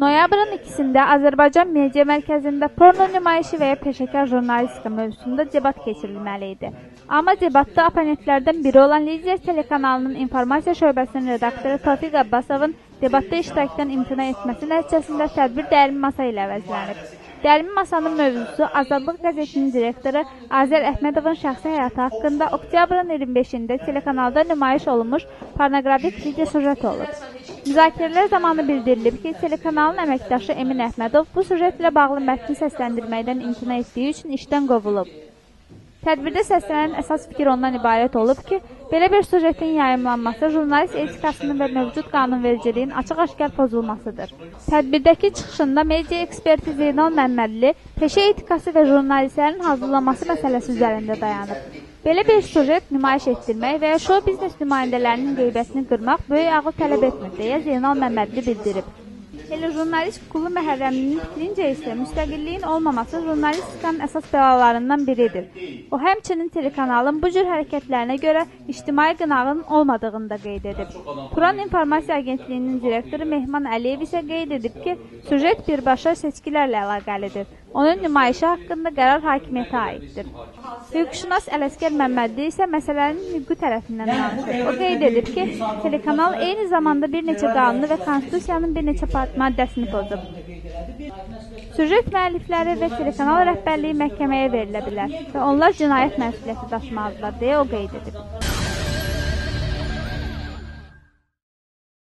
Noyabrın 2-də Azərbaycan Media Mərkəzində porno nümayişi və ya peşəkar jurnalistika mövzusunda debat keçirilməli idi. Amma debatda oponentlərdən biri olan Lider telekanalının informasiya şöbəsinin redaktoru Tofiq Abbasovun debatda iştirakdan imtina etməsi nəticəsində tədbir dəyirmi masa ilə əvəzlənib. Dəyirmi masanın mövzusu Azadlıq qəzetinin direktoru Azər Əhmədovun şəxsi həyatı haqqında oktyabrın 25-də telekanalda nümayiş olunmuş pornoqrafik video süjet olub. Müzakirələr zamanı bildirilib ki, telekanalın əməkdaşı Emin Əhmədov bu süjetlə bağlı mətni səsləndirməkdən imtina etdiyi üçün işdən qovulub. Tədbirdə səslənən əsas fikir ondan ibarət olub ki, belə bir süjetin yayımlanması jurnalist etikasının və mövcud qanunvericiliyin açıq-aşkar pozulmasıdır. Tədbirdəki çıxışında media eksperti Zeynal Məmmədli peşə etikası və jurnalistlərin hazırlanması məsələsi üzərində dayanıb. Belə bir sujet nümayiş etdirmək və ya show biznes nümayəndələrinin qeybətini qırmaq böyük ağıl tələb etmir, deyə Zeynal Məmmədli bildirib. Telejurnalist Qulu Məhərrəmlinin fikrincə isə müstəqilliyin olmaması jurnalistikanın əsas bəlalarından biridir. O həmçinin telekanalın bu cür hərəkətlərinə görə ictimai qınağın olmadığını da qeyd edib. Turan İnformasiya Agentliyinin direktoru Mehman Əliyev isə qeyd edib ki, sujet birbaşa seçkilərlə əlaqəlidir. Onun nümayişi haqqında qərar hakimiyyətə aiddir. Hüquqşünas Ələsgər Məmmədli isə məsələnin hüquqi tərəfindən danışır. O qeyd edib ki, telekanal eyni zamanda bir neçə qanunu və konstitusiyanın bir neçə maddəsini pozub. Süjet müəllifləri və telekanal rəhbərliyi məhkəməyə verilə bilər və onlar cinayət məsuliyyəti daşımalıdırlar deyə o qeyd edib.